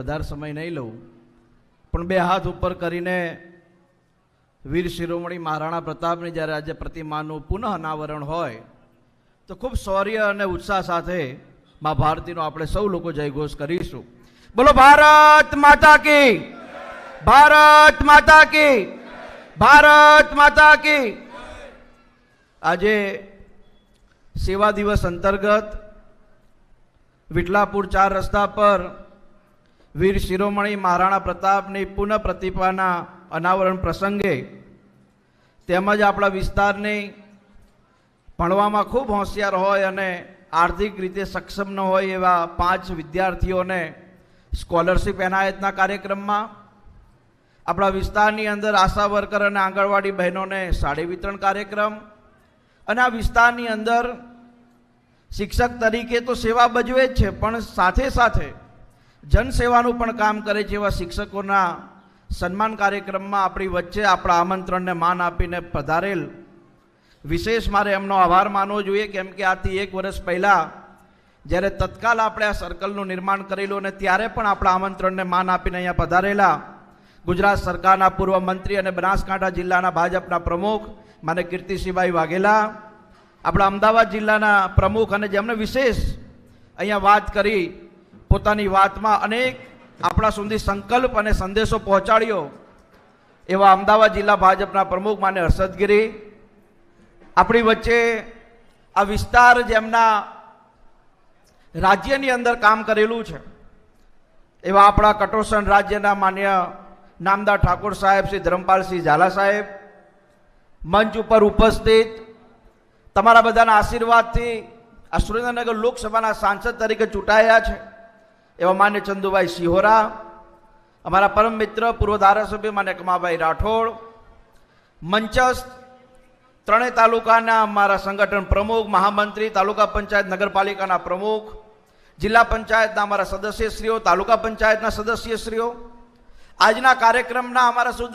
વધારે સમય નહીં લઉં. પણ બે હાથ ઉપર કરીને વીર શિરોમણી મહારાણા પ્રતાપની જ્યારે આજે પ્રતિમાનું પુનઃ અનાવરણ હોય, તો ખૂબ શૌર્ય અને ઉત્સાહ સાથે મા ભારતીનો આપણે સૌ લોકો જયઘોષ કરીશું. બોલો, ભારત માતા કી! ભારત માતા કી! ભારત માતા કી! આજે સેવા દિવસ અંતર્ગત વિટલાપુર ચાર રસ્તા પર વીર શિરોમણી મહારાણા પ્રતાપની પુનઃ પ્રતિભાના અનાવરણ પ્રસંગે તેમજ આપણા વિસ્તારની ભણવામાં ખૂબ હોશિયાર હોય અને આર્થિક રીતે સક્ષમ ન હોય એવા પાંચ વિદ્યાર્થીઓને સ્કોલરશિપ એનાયતના કાર્યક્રમમાં આપણા વિસ્તારની અંદર આશા વર્કર અને આંગણવાડી બહેનોને સાડી વિતરણ કાર્યક્રમ અને આ વિસ્તારની અંદર શિક્ષક તરીકે તો સેવા ભજવે જ છે, પણ સાથે સાથે જનસેવાનું પણ કામ કરે છે એવા શિક્ષકોના સન્માન કાર્યક્રમમાં આપણી વચ્ચે આપણા આમંત્રણને માન આપીને પધારેલ. વિશેષ મારે એમનો આભાર માનવો જોઈએ કેમ કે આથી એક વર્ષ પહેલાં જ્યારે તત્કાલ આપણે આ સર્કલનું નિર્માણ કરેલું અને ત્યારે પણ આપણા આમંત્રણને માન આપીને અહીંયા પધારેલા ગુજરાત સરકારના પૂર્વ મંત્રી અને બનાસકાંઠા જિલ્લાના ભાજપના પ્રમુખ માને કીર્તિસિંહભાઈ વાઘેલા, આપણા અમદાવાદ જિલ્લાના પ્રમુખ અને જેમણે વિશેષ અહીંયા વાત કરી પોતાની વાતમાં અનેક આપણા સુધી સંકલ્પ અને સંદેશો પહોંચાડ્યો. એવા અમદાવાદ જિલ્લા ભાજપના પ્રમુખ માને હર્ષદગીરી આપણી વચ્ચે આ વિસ્તાર જેમના રાજ્યની અંદર કામ કરેલું છે, એવા આપણા કટોસણ રાજ્યના માન્ય નામદાર ઠાકોર સાહેબ શ્રી ધરમપાલસિંહ ઝાલા સાહેબ, મંચ ઉપર ઉપસ્થિત. તમારા બધાના આશીર્વાદથી આ સુરેન્દ્રનગર લોકસભાના સાંસદ તરીકે ચૂંટાયા છે. એવા માન્ય ચંદુભાઈ સિહોરા, અમારા પરમ મિત્ર, પૂર્વ ધારાસભ્ય માન્ય કમાભાઈ રાઠોડ, મંચસ્થ ત્રણેય તાલુકાના અમારા સંગઠન પ્રમુખ, મહામંત્રી, તાલુકા પંચાયત, નગરપાલિકાના પ્રમુખ, જિલ્લા પંચાયતના અમારા સદસ્યશ્રીઓ, તાલુકા પંચાયતના સદસ્યશ્રીઓ, આજના કાર્યક્રમના અમારા શું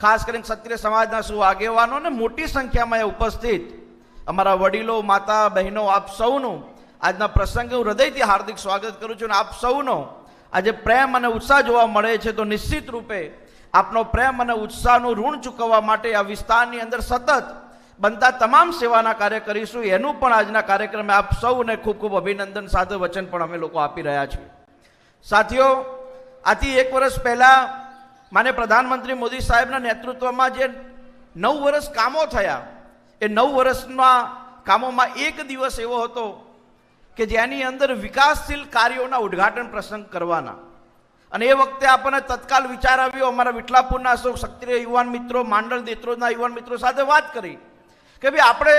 ખાસ કરીને ક્ષત્રિય સમાજના શું આગેવાનો અને મોટી સંખ્યામાં એ ઉપસ્થિત અમારા વડીલો, માતા, બહેનો, આપ સૌનું આજના પ્રસંગે હું હૃદયથી હાર્દિક સ્વાગત કરું છું અને આપ સૌનો આજે પ્રેમ અને ઉત્સાહ જોવા મળે છે તો નિશ્ચિત રૂપે આપનો પ્રેમ અને ઉત્સાહનું ઋણ ચૂકવવા માટે આ વિસ્તારની અંદર સતત બનતા તમામ સેવાના કાર્ય કરીશું. એનું પણ આજના કાર્યક્રમે આપ સૌને ખૂબ ખૂબ અભિનંદન. સાથે વચન પણ અમે લોકો આપી રહ્યા છીએ. સાથીઓ, આથી એક વર્ષ પહેલાં માને પ્રધાનમંત્રી મોદી સાહેબના નેતૃત્વમાં જે નવ વર્ષ કામો થયા, એ નવ વર્ષના કામોમાં એક દિવસ એવો હતો કે જેની અંદર વિકાસશીલ કાર્યોના ઉદ્ઘાટન પ્રસંગ કરવાના. અને એ વખતે આપણને તત્કાલ વિચાર આવ્યો, અમારા વિઠલાપુરના અશોક સક્રિય યુવાન મિત્રો માંડળ દેત્રોના યુવાન મિત્રો સાથે વાત કરી કે ભાઈ, આપણે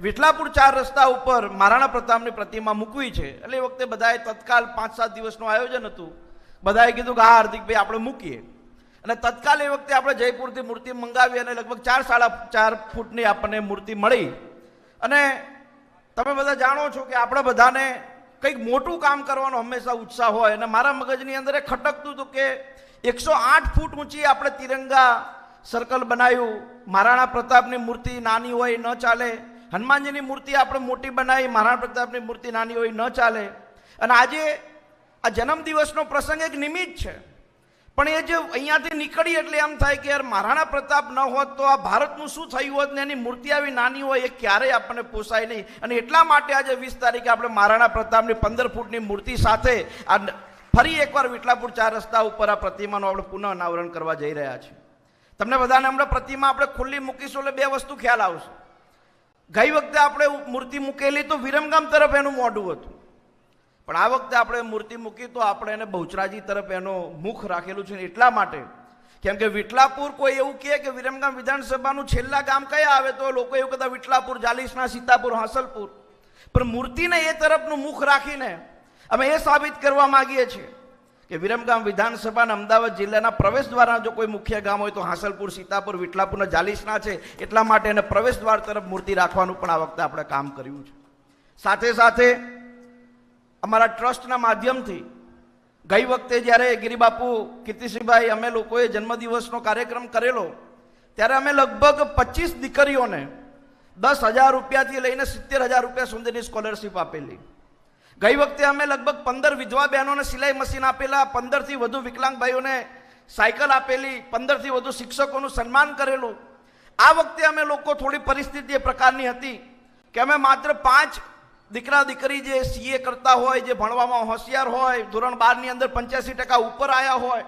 વિઠલાપુર ચાર રસ્તા ઉપર મહારાણા પ્રતાપની પ્રતિમા મૂકવી છે. એટલે એ વખતે બધાએ તત્કાલ પાંચ સાત દિવસનું આયોજન હતું. બધાએ કીધું કે હા હાર્દિકભાઈ આપણે મૂકીએ. અને તત્કાલ એ વખતે આપણે જયપુરથી મૂર્તિ મંગાવી અને લગભગ ચાર સાડા ચાર ફૂટની આપણને મૂર્તિ મળી. અને તમે બધા જાણો છો કે આપણે બધાને કંઈક મોટું કામ કરવાનો હંમેશા ઉત્સાહ હોય અને મારા મગજની અંદર એ ખટકતું હતું કે એકસો આઠ ફૂટ ઊંચી આપણે તિરંગા સર્કલ બનાવ્યું. મહારાણા પ્રતાપની મૂર્તિ નાની હોય ન ચાલે. હનુમાનજીની મૂર્તિ આપણે મોટી બનાવી, મહારાણા પ્રતાપની મૂર્તિ નાની હોય ન ચાલે. અને આજે આ જન્મદિવસનો પ્રસંગ એક નિમિત્ત છે. પણ એ જે અહીંયાથી નીકળી એટલે એમ થાય કે યાર મહારાણા પ્રતાપ ન હોત તો આ ભારતનું શું થયું હોત ને એની મૂર્તિ આવી નાની હોય એ ક્યારેય આપણને પોસાય નહીં. અને એટલા માટે આજે વીસ તારીખે આપણે મહારાણા પ્રતાપની પંદર ફૂટની મૂર્તિ સાથે આ ફરી એકવાર વિટલાપુર ચાર રસ્તા ઉપર આ પ્રતિમાનું આપણે પુનઃ અનાવરણ કરવા જઈ રહ્યા છીએ. તમને બધાને હમણાં પ્રતિમા આપણે ખુલ્લી મૂકીશું એટલે બે વસ્તુ ખ્યાલ આવશે. ગઈ વખતે આપણે મૂર્તિ મૂકેલી તો વિરમગામ તરફ એનું મોઢું હતું. પણ આ વખતે આપણે મૂર્તિ મૂકી તો આપણે એને બહુચરાજી તરફ એનો મુખ રાખેલું છે એટલા માટે. કેમ કે વિટલાપુર કોઈ એવું કહે કે વિરમગામ વિધાનસભાનું છેલ્લા ગામ કયા આવે તો લોકો એવું કહેતા વિટલાપુર જાલીસના સીતાપુર, હાંસલપુર. પણ મૂર્તિને એ તરફનું મુખ રાખીને અમે એ સાબિત કરવા માગીએ છીએ કે વિરમગામ વિધાનસભાના અમદાવાદ જિલ્લાના પ્રવેશ દ્વારા જો કોઈ મુખ્ય ગામ હોય તો હાંસલપુર, સીતાપુર વિઠલાપુરના જાલીસના છે. એટલા માટે એને પ્રવેશ દ્વાર તરફ મૂર્તિ રાખવાનું પણ આ વખતે આપણે કામ કર્યું છે. સાથે સાથે અમારા ટ્રસ્ટના માધ્યમથી ગઈ વખતે જ્યારે ગિરિબાપુ કીર્તિસિંહભાઈ અમે લોકોએ જન્મદિવસનો કાર્યક્રમ કરેલો, ત્યારે અમે લગભગ પચીસ દીકરીઓને દસ હજાર રૂપિયાથી લઈને સિત્તેર હજાર રૂપિયા સુધીની સ્કોલરશીપ આપેલી. ગઈ વખતે અમે લગભગ પંદર વિધવા બહેનોને સિલાઈ મશીન આપેલા, પંદરથી વધુ વિકલાંગ ભાઈઓને સાયકલ આપેલી, પંદરથી વધુ શિક્ષકોનું સન્માન કરેલું. આ વખતે અમે લોકો થોડી પરિસ્થિતિ એ પ્રકારની હતી કે અમે માત્ર પાંચ દીકરા દીકરી જે સીએ કરતા હોય, જે ભણવામાં હોશિયાર હોય, ધોરણ બારની અંદર પંચ્યાસી ટકા ઉપર આવ્યા હોય,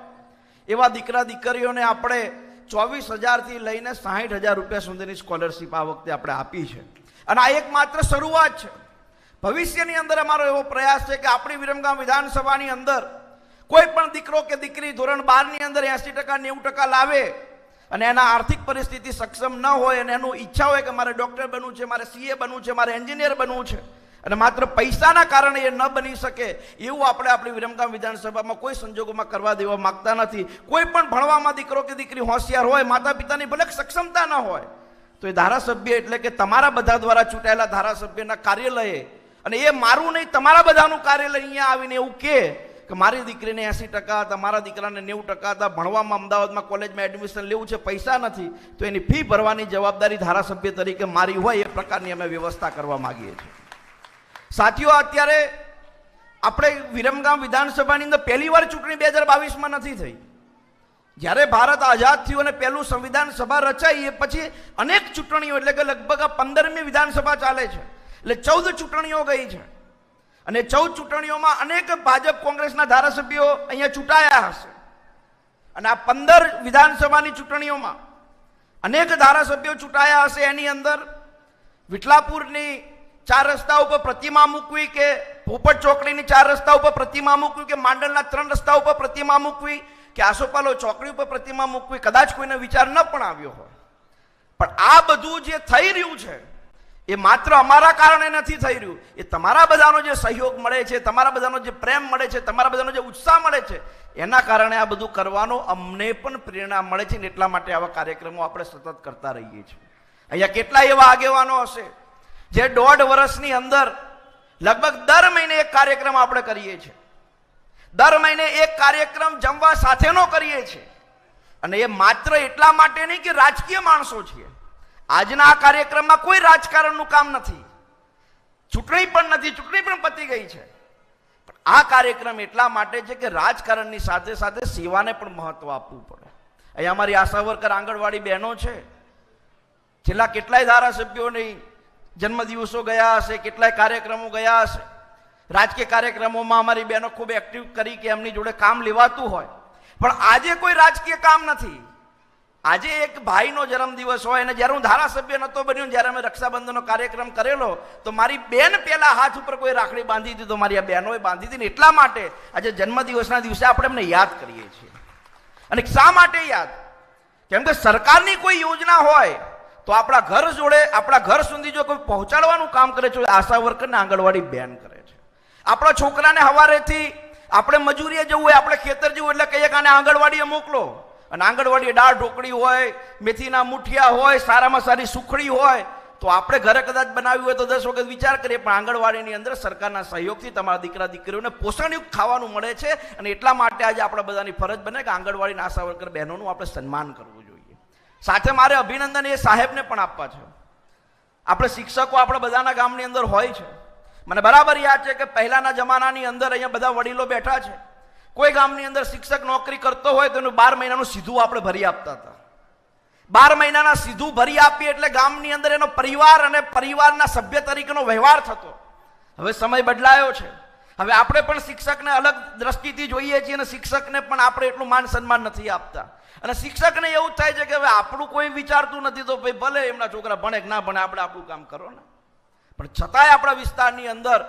એવા દીકરા દીકરીઓને આપણે ચોવીસ હજારથી લઈને સાહીઠ હજાર રૂપિયા સુધીની સ્કોલરશીપ આ વખતે આપણે આપી છે. અને આ એક માત્ર શરૂઆત છે. ભવિષ્યની અંદર અમારો એવો પ્રયાસ છે કે આપણી વિરમગામ વિધાનસભાની અંદર કોઈ પણ દીકરો કે દીકરી ધોરણ બારની અંદર એસી ટકા, નેવું ટકા લાવે અને એના આર્થિક પરિસ્થિતિ સક્ષમ ન હોય અને એનું ઈચ્છા હોય કે મારે ડૉક્ટર બનવું છે, મારે સીએ બનવું છે, મારે એન્જિનિયર બનવું છે અને માત્ર પૈસાના કારણે એ ન બની શકે, એવું આપણે આપણી વિરમગામ વિધાનસભામાં કોઈ સંજોગોમાં કરવા દેવા માંગતા નથી. કોઈ પણ ભણવામાં દીકરો કે દીકરી હોશિયાર હોય માતા પિતાની ભલે સક્ષમતા ન હોય, તો એ ધારાસભ્ય એટલે કે તમારા બધા દ્વારા ચૂંટાયેલા ધારાસભ્યના કાર્યાલયે, અને એ મારું નહીં, તમારા બધાનું કાર્યાલય અહીંયા આવીને એવું કહે કે મારી દીકરીને એસી ટકા હતા મારા દીકરાને નેવું ટકા હતા ભણવામાં અમદાવાદમાં કોલેજમાં એડમિશન લેવું છે, પૈસા નથી, તો એની ફી ભરવાની જવાબદારી ધારાસભ્ય તરીકે મારી હોય, એ પ્રકારની અમે વ્યવસ્થા કરવા માંગીએ છીએ. સાથીઓ, અત્યારે આપણે વિરમગામ વિધાનસભાની અંદર પહેલી વાર ચૂંટણી બે હજાર બાવીસમાં નથી થઈ. જ્યારે ભારત આઝાદ થયું અને પહેલું સંવિધાન સભા રચાઈ, એ પછી અનેક ચૂંટણીઓ, એટલે કે લગભગ આ પંદરમી વિધાનસભા ચાલે છે. એટલે ચૌદ ચૂંટણીઓ ગઈ છે. અને ચૌદ ચૂંટણીઓમાં અનેક ભાજપ કોંગ્રેસના ધારાસભ્યો અહીંયા ચૂંટાયા હશે. અને આ પંદર વિધાનસભાની ચૂંટણીઓમાં અનેક ધારાસભ્યો ચૂંટાયા હશે એની અંદર. વિઠલાપુરની ચાર રસ્તા ઉપર પ્રતિમા મૂકવી કે પોપટ ચોકડીની ચાર રસ્તા ઉપર પ્રતિમા મૂકવી કે માંડલના ત્રણ રસ્તા ઉપર પ્રતિમા મૂકવી કે આસોપાલો ચોકડી ઉપર પ્રતિમા મૂકવી, કદાચ કોઈને વિચાર ન પણ આવ્યો હોય. પણ આ બધું જે થઈ રહ્યું છે, એ માત્ર અમારા કારણે નથી થઈ રહ્યું. એ તમારા બધાનો જે સહયોગ મળે છે, તમારા બધાનો જે પ્રેમ મળે છે, તમારા બધાનો જે ઉત્સાહ મળે છે, એના કારણે આ બધું કરવાનો અમને પણ પ્રેરણા મળે છે ને એટલા માટે આવા કાર્યક્રમો આપણે સતત કરતા રહીએ છીએ. અહીંયા કેટલા એવા આગેવાનો હશે જે દોઢ વર્ષની અંદર લગભગ દર મહિને એક કાર્યક્રમ આપણે કરીએ છીએ. દર મહિને એક કાર્યક્રમ જમવા સાથેનો કરીએ છીએ. અને એ માત્ર એટલા માટે નહીં કે રાજકીય માણસો છીએ. આજના આ કાર્યક્રમમાં કોઈ રાજકારણનું કામ નથી. ચૂંટણી પણ નથી, ચૂંટણી પણ પતી ગઈ છે. પણ આ કાર્યક્રમ એટલા માટે છે કે રાજકારણની સાથે સાથે સેવાને પણ મહત્વ આપવું પડે. અહીંયા અમારી આશા વર્કર આંગણવાડી બહેનો છે. છેલ્લા કેટલાય ધારાસભ્યોની જન્મદિવસો ગયા હશે, કેટલાય કાર્યક્રમો ગયા હશે. રાજકીય કાર્યક્રમોમાં અમારી બહેનો ખૂબ એક્ટિવ કરી કે એમની જોડે કામ લેવાતું હોય. પણ આજે કોઈ રાજકીય કામ નથી. આજે એક ભાઈનો જન્મદિવસ હોય અને જ્યારે હું ધારાસભ્ય નહોતો બન્યો, જ્યારે અમે રક્ષાબંધનનો કાર્યક્રમ કરેલો, તો મારી બેન પહેલાં હાથ ઉપર કોઈ રાખડી બાંધી હતી તો મારી આ બહેનોએ બાંધી હતી એટલા માટે આજે જન્મદિવસના દિવસે આપણે એમને યાદ કરીએ છીએ. અને શા માટે યાદ? કેમ કે સરકારની કોઈ યોજના હોય તો આપણા ઘર જોડે, આપણા ઘર સુધી જો કોઈ પહોંચાડવાનું કામ કરે છે આશા વર્કરને આંગણવાડી બેન કરે છે. આપણા છોકરાને હવારેથી આપણે મજૂરીએ જવું હોય, આપણે ખેતર જવું એટલે કહીએ કે આને આંગણવાડીએ મોકલો. અને આંગણવાડીએ દાળ ઢોકળી હોય, મેથીના મુઠિયા હોય, સારામાં સારી સુખડી હોય, તો આપણે ઘરે કદાચ બનાવ્યું હોય તો દસ વખત વિચાર કરીએ, પણ આંગણવાડીની અંદર સરકારના સહયોગથી તમારા દીકરા, દીકરીઓને પોષણયુક્ત ખાવાનું મળે છે, અને એટલા માટે આજે આપણા બધાની ફરજ બને કે આંગણવાડીના આશા વર્કર બહેનોનું આપણે સન્માન કરવું સાથે મારે અભિનંદન એ સાહેબને પણ આપવા છે. આપણે શિક્ષકો આપણા બધાના ગામની અંદર હોય છે. મને બરાબર યાદ છે કે પહેલાના જમાનાની અંદર અહીંયા બધા વડીલો બેઠા છે. કોઈ ગામની અંદર શિક્ષક નોકરી કરતો હોય તો એનું બાર મહિનાનું સીધું આપણે ભરી આપતા હતા. બાર મહિનાના સીધું ભરી આપીએ એટલે ગામની અંદર એનો પરિવાર અને પરિવારના સભ્ય તરીકેનો વ્યવહાર થતો. હવે સમય બદલાયો છે. હવે આપણે પણ શિક્ષકને અલગ દ્રષ્ટિથી જોઈએ છીએ અને શિક્ષકને પણ આપણે એટલું માન સન્માન નથી આપતા. અને શિક્ષકને એવું થાય છે કે હવે આપણું કોઈ વિચારતું નથી તો ભાઈ ભલે એમના છોકરા ભણે કે ના ભણે, આપણે આપણું કામ કરો ને. પણ છતાંય આપણા વિસ્તારની અંદર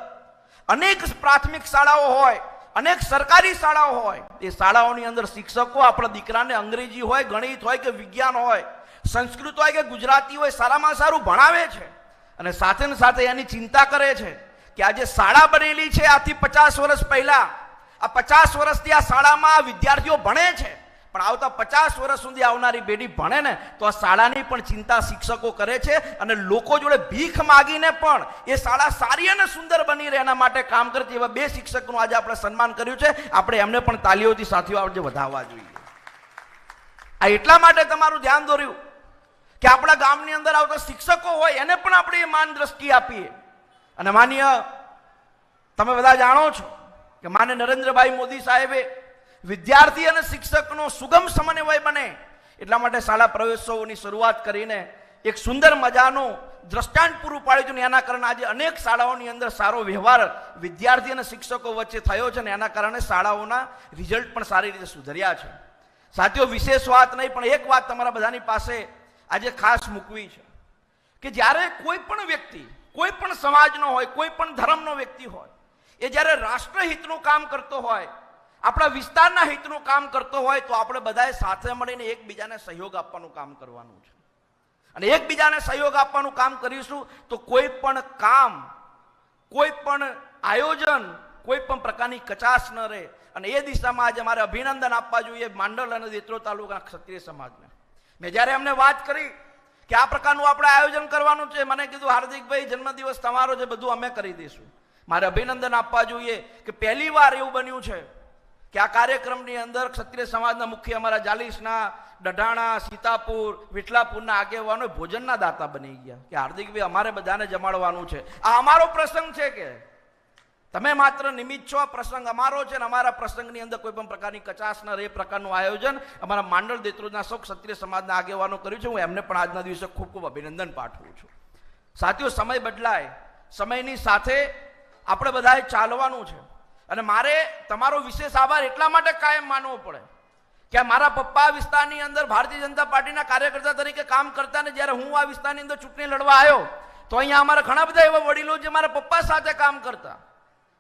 અનેક પ્રાથમિક શાળાઓ હોય, અનેક સરકારી શાળાઓ હોય, એ શાળાઓની અંદર શિક્ષકો આપણા દીકરાને અંગ્રેજી હોય, ગણિત હોય કે વિજ્ઞાન હોય, સંસ્કૃત હોય કે ગુજરાતી હોય, સારામાં સારું ભણાવે છે. અને સાથે ને સાથે એની ચિંતા કરે છે. કે આજે શાળા બનેલી છે આથી પચાસ વર્ષ પહેલા. આ પચાસ વર્ષથી આ શાળામાં વિદ્યાર્થીઓ ભણે છે. પણ આવતા પચાસ વર્ષ સુધી આવનારી પેઢી ભણે ને તો આ શાળાની પણ ચિંતા શિક્ષકો કરે છે અને લોકો જોડે ભીખ માગીને પણ એ શાળા સારી અને સુંદર બની રહે એના માટે કામ કરતી એવા બે શિક્ષકનું આજે આપણે સન્માન કર્યું છે. આપણે એમને પણ તાલીઓથી સાથીઓ આજે વધાવવા જોઈએ. આ એટલા માટે તમારું ધ્યાન દોર્યું કે આપણા ગામની અંદર આવતા શિક્ષકો હોય એને પણ આપણે એ માન દ્રષ્ટિ આપીએ. અને માન્ય, તમે બધા જાણો છો કે માને નરેન્દ્રભાઈ મોદી સાહેબે વિદ્યાર્થી અને શિક્ષકનો સુગમ સમન્વય બને એટલા માટે શાળા પ્રવેશોની શરૂઆત કરીને એક સુંદર મજાનું દ્રષ્ટાંત પૂરું પાડ્યું ને એના કારણે આજે અનેક શાળાઓની અંદર સારો વ્યવહાર વિદ્યાર્થી અને શિક્ષકો વચ્ચે થયો છે ને એના કારણે શાળાઓના રિઝલ્ટ પણ સારી રીતે સુધર્યા છે. સાથીઓ, વિશેષ વાત નહીં, પણ એક વાત તમારા બધાની પાસે આજે ખાસ મૂકવી છે કે જ્યારે કોઈ પણ વ્યક્તિ કોઈ પણ સમાજનો હોય, કોઈ પણ ધર્મનો વ્યક્તિ હોય, એ જ્યારે રાષ્ટ્રહિતનું કામ કરતો હોય, આપણા વિસ્તારના હિતનું કામ કરતો હોય, તો આપણે બધાએ સાથે મળીને એકબીજાને સહયોગ આપવાનું કામ કરવાનું છે. અને એકબીજાને સહયોગ આપવાનું કામ કરીશું તો કોઈ પણ કામ, કોઈ પણ આયોજન, કોઈ પણ પ્રકારની કચાશ ન રહે. અને એ દિશામાં આજે મારે અભિનંદન આપવા જોઈએ માંડલ અને દેત્રો તાલુકા ક્ષત્રિય સમાજને. મેં જ્યારે એમને વાત કરી કે આ પ્રકારનું આપણે આયોજન કરવાનું છે? મને કીધું, હાર્દિકભાઈ, જન્મદિવસ તમારો છે, બધું અમે કરી દઈશું. મારે અભિનંદન આપવા જોઈએ કે પહેલી વાર એવું બન્યું છે કે આ કાર્યક્રમની અંદર ક્ષત્રિય સમાજના મુખ્ય અમારા જાલીસના ડઢાણા સીતાપુર, વિઠલાપુરના આગેવાનો ભોજનના દાતા બની ગયા કે, હાર્દિકભાઈ, અમારે બધાને જમાડવાનું છે. આ અમારો પ્રસંગ છે કે? તમે માત્ર નિમિત્ત છો આ પ્રસંગ. અમારો છે ને અમારા પ્રસંગની અંદર કોઈ પણ પ્રકારની કચાશ ન રહે. પ્રકારનું આયોજન અમારા માંડળ દેત્રોજના સૌ ક્ષત્રિય સમાજના આગેવાનો કર્યું છે. હું એમને પણ આજના દિવસે ખૂબ ખૂબ અભિનંદન પાઠવું છું. સાથીઓ, સમય બદલાય. સમયની સાથે આપણે બધાએ ચાલવાનું છે. અને મારે તમારો વિશેષ આભાર એટલા માટે કાયમ માનવો પડે કે મારા પપ્પા વિસ્તારની અંદર ભારતીય જનતા પાર્ટીના કાર્યકર્તા તરીકે કામ કરતા ને જ્યારે હું આ વિસ્તારની અંદર ચૂંટણી લડવા આવ્યો, તો અહીંયા અમારા ઘણા બધા એવા વડીલો જે મારા પપ્પા સાથે કામ કરતા.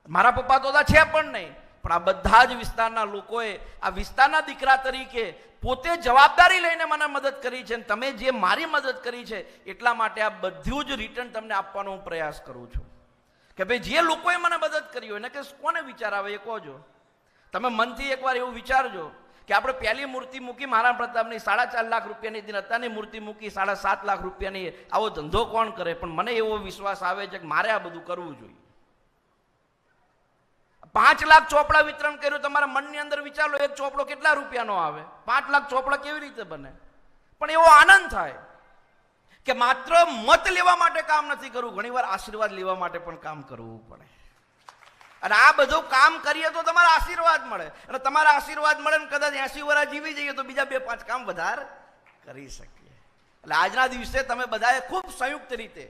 મારા પપ્પા તો છે પણ નહીં. પણ આ બધા જ વિસ્તારના લોકોએ આ વિસ્તારના દીકરા તરીકે પોતે જવાબદારી લઈને મને મદદ કરી છે અને તમે જે મારી મદદ કરી છે, એટલા માટે આ બધું જ રિટર્ન તમને આપવાનો હું પ્રયાસ કરું છું. કે ભાઈ જે લોકોએ મને મદદ કરી હોય ને કે કોને વિચાર આવે એ કહોજો તમે મનથી એકવાર એવું વિચારજો કે આપણે પહેલી મૂર્તિ મૂકી મહારાણા પ્રતાપની સાડા ચાર લાખ રૂપિયાની દિન અત્યારની મૂર્તિ મૂકી સાડા સાત લાખ રૂપિયાની, આવો ધંધો કોણ કરે? પણ મને એવો વિશ્વાસ આવે છે કે મારે આ બધું કરવું જોઈએ. પાંચ લાખ ચોપડા વિતરણ કર્યું, તમારા મનની અંદર વિચારો, એક ચોપડો કેટલા રૂપિયાનો આવે? પાંચ લાખ ચોપડા કેવી રીતે બને? પણ એવો આનંદ થાય કે માત્ર મત લેવા માટે કામ નથી કરવું, ઘણીવાર આશીર્વાદ લેવા માટે પણ કામ કરવું પડે. અને આ બધું કામ કરીએ તો તમારા આશીર્વાદ મળે. અને તમારા આશીર્વાદ મળે ને કદાચ એસી વર્ષ જીવી જઈએ તો બીજા બે પાંચ કામ વધારે કરી શકીએ. એટલે આજના દિવસે તમે બધાએ ખૂબ સંયુક્ત રીતે,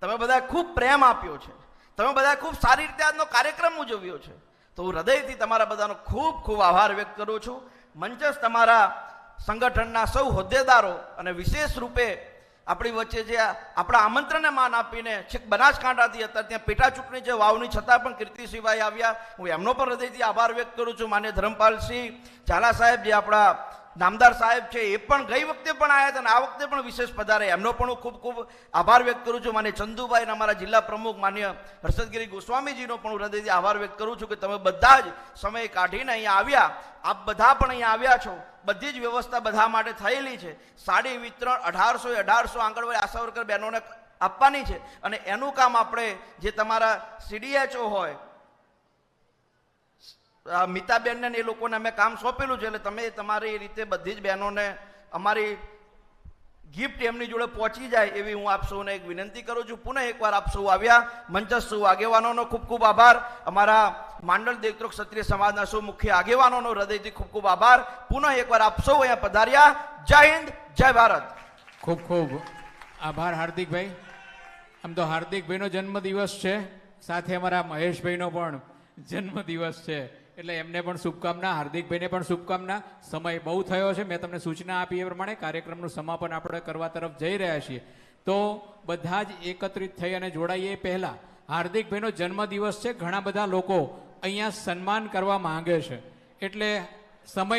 તમે બધાએ ખૂબ પ્રેમ આપ્યો છે. તમે બધા ખૂબ સારી રીતે આજનો કાર્યક્રમ ઉજવ્યો છે. તો હું હૃદયથી તમારા બધાનો ખૂબ ખૂબ આભાર વ્યક્ત કરું છું. મંચસ તમારા સંગઠનના સૌ હોદ્દેદારો અને વિશેષ રૂપે આપણી વચ્ચે જે આપણા આમંત્રણને માન આપીને છેક બનાસકાંઠાથી હતા ત્યાં પેટા ચૂંટણી છે વાવની છતાં પણ કીર્તિ સિવાય આવ્યા, હું એમનો પણ હૃદયથી આભાર વ્યક્ત કરું છું. માન્ય ધરમપાલસિંહ ઝાલા સાહેબ જે આપણા નામદાર સાહેબ છે, એ પણ ગઈ વખતે પણ આવ્યા હતા અને આ વખતે પણ વિશેષ પધારે. એમનો પણ હું ખૂબ ખૂબ આભાર વ્યક્ત કરું છું. માન્ય ચંદુભાઈ અને અમારા જિલ્લા પ્રમુખ માન્ય હર્ષદગીરી ગોસ્વામીજીનો પણ હું હૃદયથી આભાર વ્યક્ત કરું છું કે તમે બધા જ સમય કાઢીને અહીંયા આવ્યા. આપ બધા પણ અહીંયા આવ્યા છો. બધી જ વ્યવસ્થા બધા માટે થયેલી છે. સાડી વિતરણ અઢારસો અઢારસો આંગણવાડી આશા વર્કર બહેનોને આપવાની છે. અને એનું કામ આપણે જે તમારા સીડીએચઓ હોય મિતાબેનને એ લોકોને અમે કામ સોંપેલું છે એટલે તમે તમારી રીતે બધી જ બહેનોને અમારી ગિફ્ટ એમની જોડે પહોંચી જાય એવી હું આપ સૌને એક વિનંતી કરું છું. પુનઃ એકવાર આપ સૌ આવ્યા. મંચસ્થ સૌ આગેવાનોનો ખૂબ ખૂબ આભાર. અમારા માંડલ દેવત્રો ક્ષત્રિય સમાજના સૌ મુખ્ય આગેવાનોનો હૃદયથી ખૂબ ખૂબ આભાર. પુનઃ એકવાર આપ સૌ અહીંયા પધાર્યા. જય હિન્દ, જય ભારત. ખૂબ ખૂબ આભાર હાર્દિકભાઈ. આમ તો હાર્દિકભાઈનો જન્મદિવસ છે. સાથે અમારા મહેશભાઈનો પણ જન્મદિવસ છે. એટલે એમને પણ શુભકામના, હાર્દિકભાઈને પણ શુભકામના. સમય બહુ થયો છે, મેં તમને સૂચના આપી એ પ્રમાણે કાર્યક્રમનું સમાપન આપણે કરવા તરફ જઈ રહ્યા છીએ. તો બધા જ એકત્રિત થઈ અને જોડાઈએ પહેલાં. હાર્દિકભાઈનો જન્મદિવસ છે, ઘણા બધા લોકો અહીંયા સન્માન કરવા માંગે છે. એટલે સમય